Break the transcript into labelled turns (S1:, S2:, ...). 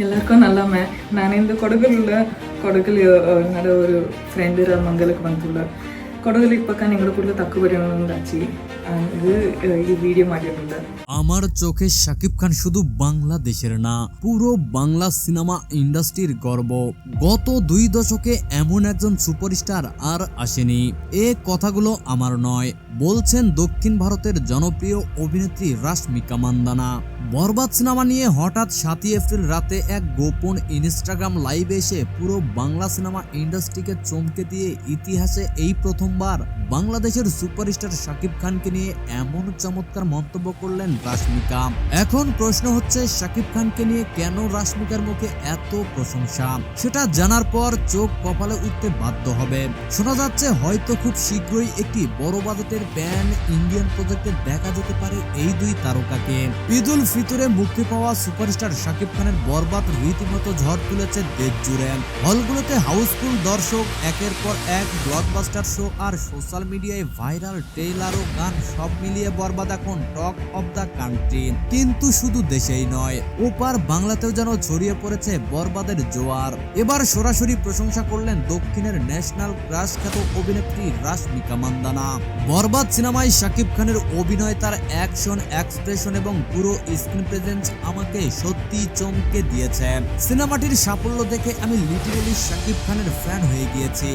S1: எல்லாருக்கும் நல்லாமே நான் இந்த கொடுக்கல் உள்ள கொடுக்கல் என்னோட ஒரு ஃப்ரெண்டு மங்களுக்கு வந்துள்ள
S2: আমার চোখে শাকিব খান শুধু বাংলাদেশের না, পুরো বাংলা সিনেমা ইন্ডাস্ট্রির গর্ব। গত দুই দশকে এমন একজন সুপারস্টার আর আসেনি। এ কথাগুলো আমার নয়, বলছেন দক্ষিণ ভারতের জনপ্রিয় অভিনেত্রী রাশমিকা মান্দানা। বরবাদ সিনেমা নিয়ে হঠাৎ সাতই এপ্রিল রাতে এক গোপন ইনস্টাগ্রাম লাইভে এসে পুরো বাংলা সিনেমা ইন্ডাস্ট্রিকে চমকে দিয়ে ইতিহাসে এই প্রথম প্রথমবার বাংলাদেশের সুপারস্টার শাকিব খানকে নিয়ে এমন চমৎকার মন্তব্য করলেন রাশমিকা। এখন প্রশ্ন হচ্ছে, শাকিব খানকে নিয়ে কেন রাশমিকার মুখে এত প্রশংসা? সেটা জানার পর চোখ কপালে উঠতে বাধ্য হবে। শোনা যাচ্ছে, হয়তো খুব শীঘ্রই একটি বড় বাজেটের প্যান ইন্ডিয়ান প্রজেক্টে দেখা যেতে পারে এই দুই তারকাকে। ঈদুল ফিতরে মুক্তি পাওয়া সুপারস্টার শাকিব খানের বরবাদ রীতিমতো ঝড় তুলেছে দেশ জুড়ে হলগুলোতে হাউসফুল দর্শক, একের পর এক ব্লকবাস্টার শো আর সোশ্যাল মিডিয়ায় ভাইরাল ট্রেলার ও গান সব মিলিয়ে বরবাদ এখন টক অব দ্য কান্ট্রি। কিন্তু শুধু দেশেই নয়, ওপার বাংলাতেও যেন ছড়িয়ে পড়েছে বরবাদের জোয়ার। এবার সরাসরি প্রশংসা করলেন দক্ষিণের ন্যাশনাল ক্রাশ খ্যাত অভিনেত্রী রাশমিকা মান্দানা। বরবাদ সিনেমায় শাকিব খানের অভিনয়, তার অ্যাকশন, এক্সপ্রেশন এবং পুরো স্ক্রিন প্রেজেন্স আমাকে সত্যি চমকে দিয়েছে। সিনেমাটির সাফল্য দেখে আমি লিটারেলি শাকিব খানের ফ্যান হয়ে গিয়েছি।